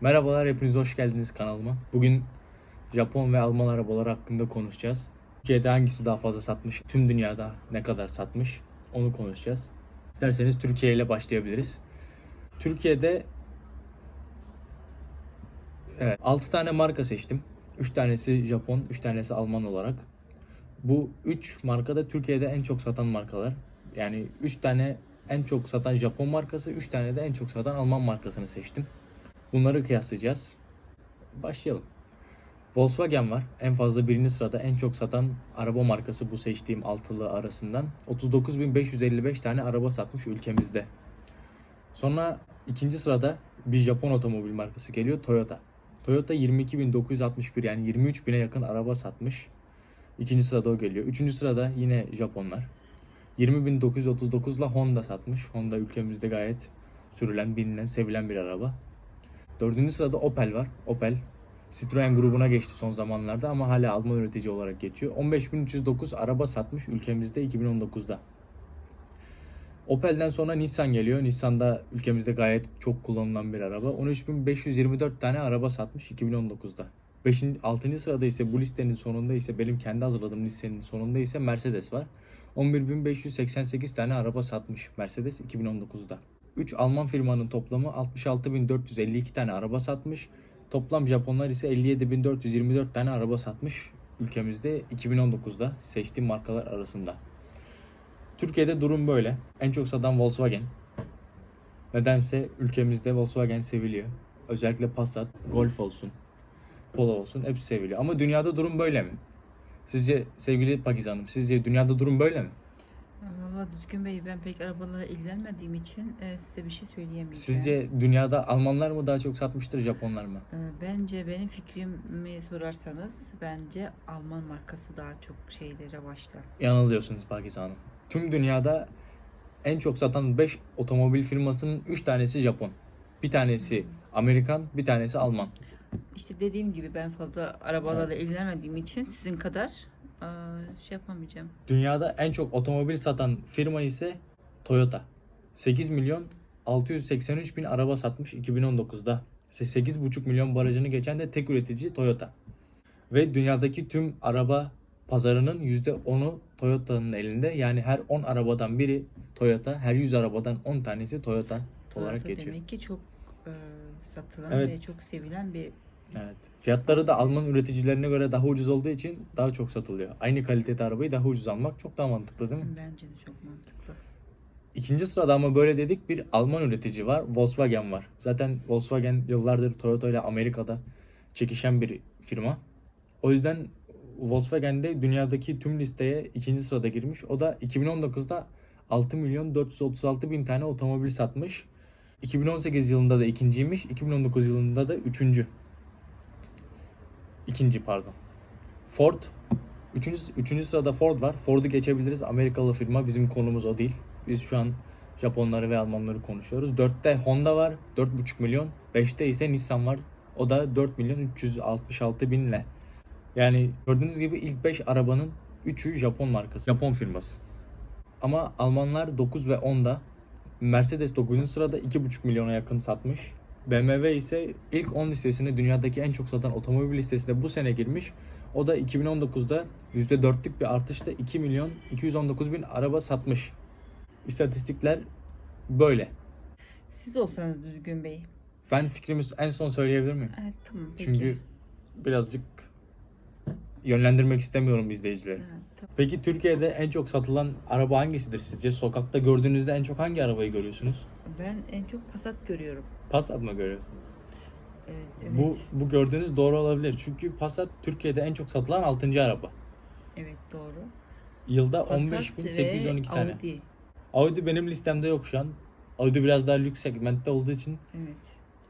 Merhabalar, hepiniz hoş geldiniz kanalıma. Bugün Japon ve Alman arabaları hakkında konuşacağız. Türkiye'de hangisi daha fazla satmış, tüm dünyada ne kadar satmış onu konuşacağız. İsterseniz Türkiye ile başlayabiliriz. Türkiye'de evet, 6 tane marka seçtim. 3 tanesi Japon, 3 tanesi Alman olarak. Bu 3 marka da Türkiye'de en çok satan markalar. Yani 3 tane en çok satan Japon markası, 3 tane de en çok satan Alman markasını seçtim. Bunları kıyaslayacağız. Başlayalım. Volkswagen var. En fazla birinci sırada en çok satan araba markası bu seçtiğim altılı arasından. 39.555 tane araba satmış ülkemizde. Sonra ikinci sırada bir Japon otomobil markası geliyor Toyota. Toyota 22.961 yani 23.000'e yakın araba satmış. İkinci sırada o geliyor. Üçüncü sırada yine Japonlar. 20.939 ile Honda satmış. Honda ülkemizde gayet sürülen, bilinen, sevilen bir araba. Dördüncü sırada Opel var. Opel Citroen grubuna geçti son zamanlarda ama hala Alman üretici olarak geçiyor. 15.309 araba satmış ülkemizde 2019'da. Opel'den sonra Nissan geliyor. Nissan da ülkemizde gayet çok kullanılan bir araba. 13.524 tane araba satmış 2019'da. 5. 6. sırada ise bu listenin sonunda ise benim kendi hazırladığım listenin sonunda ise Mercedes var. 11.588 tane araba satmış Mercedes 2019'da. 3 Alman firmanın toplamı 66.452 tane araba satmış. Toplam Japonlar ise 57.424 tane araba satmış ülkemizde 2019'da seçtiğim markalar arasında. Türkiye'de durum böyle. En çok satan Volkswagen. Nedense ülkemizde Volkswagen seviliyor. Özellikle Passat, Golf olsun, Polo olsun hepsi seviliyor. Ama dünyada durum böyle mi? Sizce sevgili Pakiz sizce dünyada durum böyle mi? Valla Düzgün Bey ben pek arabalarla ilgilenmediğim için e, size bir şey söyleyemeyeceğim. Sizce dünyada Almanlar mı daha çok satmıştır, Japonlar mı? E, Bence benim fikrimi sorarsanız bence Alman markası daha çok şeylere başlar. Yanılıyorsunuz Pakiz Hanım. Tüm dünyada en çok satan 5 otomobil firmasının 3 tanesi Japon. Bir tanesi Amerikan, bir tanesi Alman. İşte dediğim gibi ben fazla arabalarla ilgilenmediğim için sizin kadar e, şey yapamayacağım. Dünyada en çok otomobil satan firma ise Toyota. 8 milyon 683 bin araba satmış 2019'da. 8,5 milyon barajını geçen de tek üretici Toyota. Ve dünyadaki tüm araba pazarının %10'u Toyota'nın elinde. Yani her 10 arabadan biri Toyota, her 100 arabadan 10 tanesi Toyota olarak Toyota geçiyor. Demek ki çok e, satılan Evet. ve çok sevilen bir Evet. Fiyatları da Alman üreticilerine göre daha ucuz olduğu için daha çok satılıyor. Aynı kalitede arabayı daha ucuz almak çok daha mantıklı değil mi? bence de çok mantıklı. İkinci sırada ama böyle dedik bir Alman üretici var. Volkswagen var. Zaten Volkswagen yıllardır Toyota ile Amerika'da çekişen bir firma. O yüzden Volkswagen de dünyadaki tüm listeye ikinci sırada girmiş. O da 2019'da 6 milyon 436 bin tane otomobil satmış. 2018 yılında da ikinciymiş. 2019 yılında da üçüncü. İkinci pardon. Ford. Üçüncü, üçüncü sırada Ford var. Ford'u geçebiliriz. Amerikalı firma. Bizim konumuz o değil. Biz şu an Japonları ve Almanları konuşuyoruz. 4'te Honda var. 4,5 milyon. 5'te ise Nissan var. O da 4 milyon 366 binle. Yani gördüğünüz gibi ilk 5 arabanın 3'ü Japon markası. Japon firması. Ama Almanlar 9 ve 10'da. Mercedes 9. sırada 2,5 milyona yakın satmış. BMW ise ilk 10 listesine dünyadaki en çok satan otomobil listesine bu sene girmiş. O da 2019'da %4'lük bir artışla 2 milyon 219 bin araba satmış. İstatistikler böyle. Siz olsanız Düzgün Bey. Ben fikrimi en son söyleyebilir miyim? Evet tamam peki. Çünkü birazcık yönlendirmek istemiyorum izleyicileri. Evet. Peki Türkiye'de en çok satılan araba hangisidir sizce? Sokakta gördüğünüzde en çok hangi arabayı görüyorsunuz? Ben en çok Passat görüyorum. Passat mı görüyorsunuz? Evet, evet. Bu bu gördüğünüz doğru olabilir. Çünkü Passat Türkiye'de en çok satılan 6. araba. Evet doğru. Yılda Passat 15.812 ve tane. Audi. Audi benim listemde yok şu an. Audi biraz daha lüks segmentte olduğu için Evet.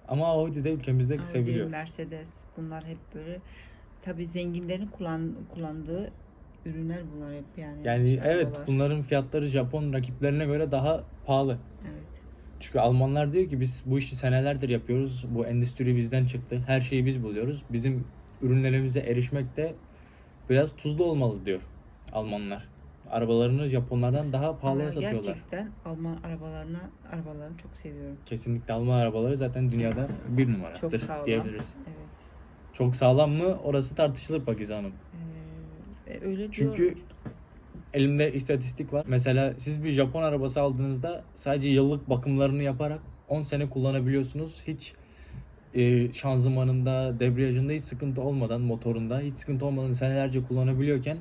ama Audi de ülkemizde Audi, seviliyor. Mercedes bunlar hep böyle tabii zenginlerin kullan, kullandığı ürünler bunlar hep yani. Yani Şey, evet bunların fiyatları Japon rakiplerine göre daha pahalı. Evet. Çünkü Almanlar diyor ki biz bu işi senelerdir yapıyoruz. Bu endüstri bizden çıktı. Her şeyi biz buluyoruz. Bizim ürünlerimize erişmek de biraz tuzlu olmalı diyor Almanlar. Arabalarını Japonlardan daha pahalıya Ama satıyorlar. gerçekten Alman arabalarına arabalarını çok seviyorum. Kesinlikle Alman arabaları zaten dünyada bir numaradır Çok diyebiliriz. Evet. Çok sağlam mı? Orası tartışılır Pakize Hanım. Ee, e, öyle Çünkü elimde istatistik var. Mesela siz bir Japon arabası aldığınızda sadece yıllık bakımlarını yaparak 10 sene kullanabiliyorsunuz. Hiç e, şanzımanında, debriyajında hiç sıkıntı olmadan, motorunda hiç sıkıntı olmadan senelerce kullanabiliyorken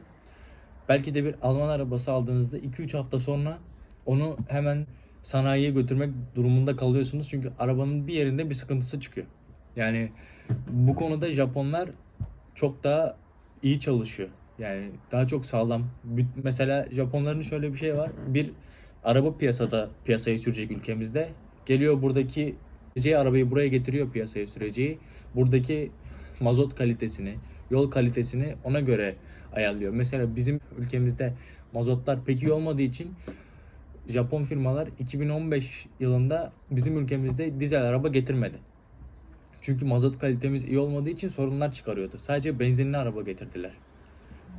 belki de bir Alman arabası aldığınızda 2-3 hafta sonra onu hemen sanayiye götürmek durumunda kalıyorsunuz. Çünkü arabanın bir yerinde bir sıkıntısı çıkıyor. Yani bu konuda Japonlar çok daha iyi çalışıyor. Yani daha çok sağlam. Mesela Japonların şöyle bir şey var. Bir araba piyasada piyasaya sürecek ülkemizde. Geliyor buradaki arabayı buraya getiriyor piyasaya süreceği. Buradaki mazot kalitesini, yol kalitesini ona göre ayarlıyor. Mesela bizim ülkemizde mazotlar pek iyi olmadığı için Japon firmalar 2015 yılında bizim ülkemizde dizel araba getirmedi. Çünkü mazot kalitemiz iyi olmadığı için sorunlar çıkarıyordu. Sadece benzinli araba getirdiler.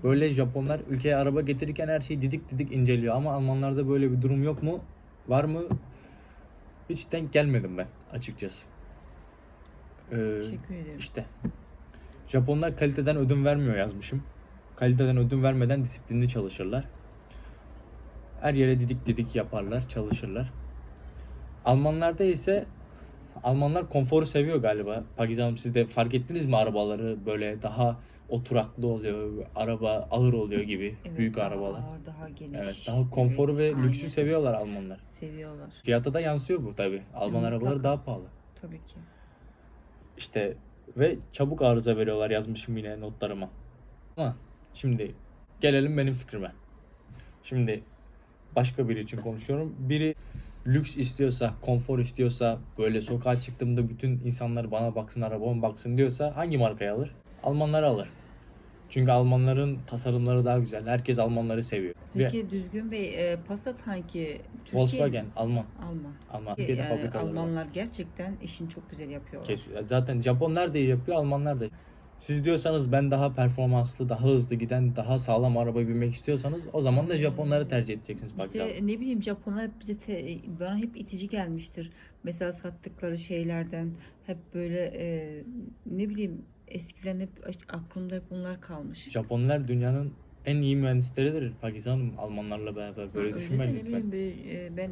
Böyle Japonlar ülkeye araba getirirken her şeyi didik didik inceliyor. Ama Almanlarda böyle bir durum yok mu? Var mı? Hiç denk gelmedim ben açıkçası. Ee, Teşekkür ederim. işte. Japonlar kaliteden ödün vermiyor yazmışım. Kaliteden ödün vermeden disiplinli çalışırlar. Her yere didik didik yaparlar, çalışırlar. Almanlarda ise Almanlar konforu seviyor galiba. Pakize Hanım siz de fark ettiniz mi arabaları böyle daha oturaklı oluyor, araba ağır oluyor gibi Evet, büyük daha arabalar. Ağır, daha geniş. Evet, daha konforu Evet, ve lüksü aynen. seviyorlar Almanlar. Seviyorlar. Fiyata da yansıyor bu tabi. Alman mutlaka. arabaları daha pahalı. Tabii ki. İşte ve çabuk arıza veriyorlar yazmışım yine notlarıma. Ama şimdi gelelim benim fikrime. Şimdi başka biri için konuşuyorum. Biri lüks istiyorsa, konfor istiyorsa, böyle sokağa çıktığımda bütün insanlar bana baksın, arabama baksın diyorsa hangi markayı alır? Almanları alır. Çünkü Almanların tasarımları daha güzel. Herkes Almanları seviyor. Ve Peki Düzgün Bey, e, Passat hangi? Türkiye Volkswagen? Alman. Alman. Alman. Türkiye'de Yani fabrikaları var. Almanlar gerçekten işini çok güzel yapıyorlar. Kes, zaten Japonlar da iyi yapıyor, Almanlar da. Siz diyorsanız ben daha performanslı, daha hızlı giden, daha sağlam araba binmek istiyorsanız o zaman da Japonları tercih edeceksiniz bak canım. İşte ne bileyim Japonlar bize te- bana hep itici gelmiştir. Mesela sattıkları şeylerden hep böyle e, ne bileyim eskiden hep aklımda hep bunlar kalmış. Japonlar dünyanın en iyi mühendisleridir Pakize Hanım Almanlarla beraber. Böyle Öyle düşünmeyin lütfen. bileyim, e, ben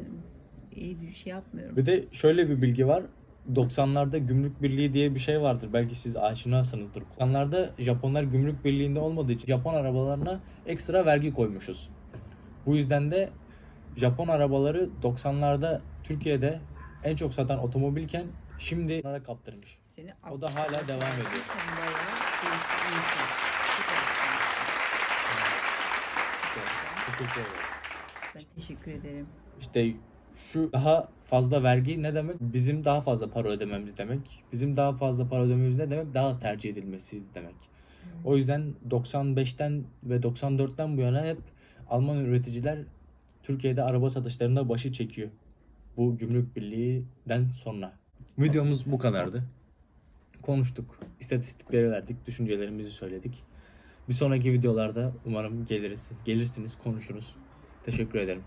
iyi bir şey yapmıyorum. Bir de şöyle bir bilgi var. 90'larda gümrük birliği diye bir şey vardır. Belki siz aşinasınızdır. 90'larda Japonlar gümrük birliğinde olmadığı için Japon arabalarına ekstra vergi koymuşuz. Bu yüzden de Japon arabaları 90'larda Türkiye'de en çok satan otomobilken şimdi onlara kaptırmış. Seni O da hala devam ediyor. Ben teşekkür ederim. İşte şu daha fazla vergi ne demek? Bizim daha fazla para ödememiz demek. Bizim daha fazla para ödememiz ne demek? Daha az tercih edilmesi demek. O yüzden 95'ten ve 94'ten bu yana hep Alman üreticiler Türkiye'de araba satışlarında başı çekiyor. Bu gümrük birliğinden sonra. Videomuz bu kadardı. Konuştuk, istatistikleri verdik, düşüncelerimizi söyledik. Bir sonraki videolarda umarım geliriz, gelirsiniz, konuşuruz. Teşekkür ederim.